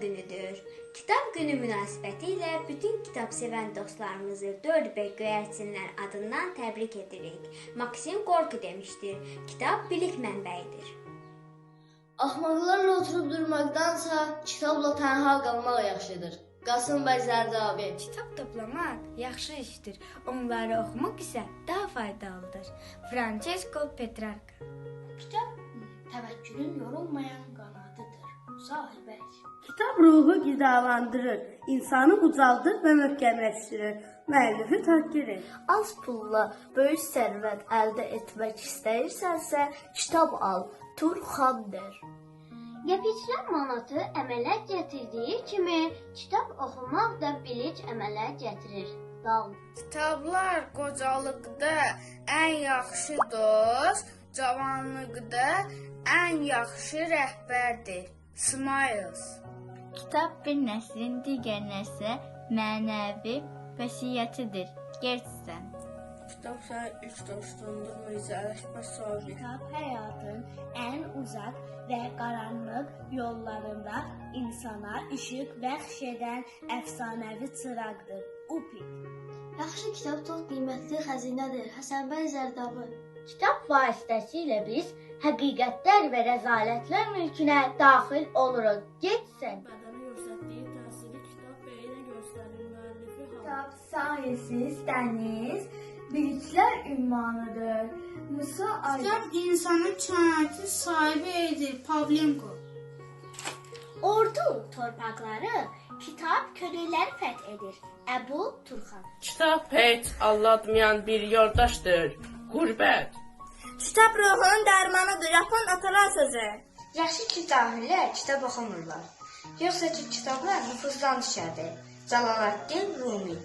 günüdür. Kitab günü münasibətilə bütün kitab sevən dostlarımızı 4B göyərçinlər adından təbrik edirik. Maksim Gorki demişdir: Kitab bilik mənbəyidir. Axmaqlarla oturub durmaqdansa kitabla tənha qalmaq yaxşıdır. Qasım bəy Zərdabi. Kitab toplamaq yaxşı işdir. Onları oxumaq isə daha faydalıdır. Francesco Petrarca. Kitab təvəkkülün yorulmayan qanatıdır. Zahir bəy. Kitab ruhu qidalandırır, insanı ucaldır və möhkəmləşdirir, müəllifi təhqir edir. Az pulla böyük sərvət əldə etmək istəyirsənsə, kitab al. Turxan der. Qəpiklər manatı əmələ gətirdiyi kimi, kitab oxumaq da bilic əmələ gətirir. Dal. Kitablar qocalıqda ən yaxşı dost, cavanlıqda ən yaxşı rəhbərdir. Smiles. Kitab bir nəslin digər nəslə mənəvi vəsiyyətidir. Gerçəkdən. Kitab sənin üç dostundur, Mirzə Ələkbər Sabir. Kitab həyatın ən uzaq və qaranlıq yollarında insana işıq bəxş edən əfsanəvi çıraqdır. Upik. Yaxşı kitab çox qiymətli xəzinədir. Həsənbəy Zərdabi. Kitab vasitəsilə biz həqiqətlər və rəzalətlər mülkünə daxil oluruq. Getsən. Bədənə göstərdiyi təsiri kitab beyinə göstərir müəllifi Kitab sayəsiz dəniz, biliklər ünvanıdır. Musa Aydın Kitab insanın kənayəti sahibi edir, Pavlenko. Ordu torpaqları kitab könülləri fəth edir. Əbu Turxan. Kitab heç aldatmayan bir yoldaşdır. Qurbət. Kitab ruhun dərmanıdır. Yapon atalar sözü. Yaxşı ki, cahillər kitab oxumurlar. Yoxsa ki, kitablar nüfuzdan düşərdi. Cəlaləddin Rumi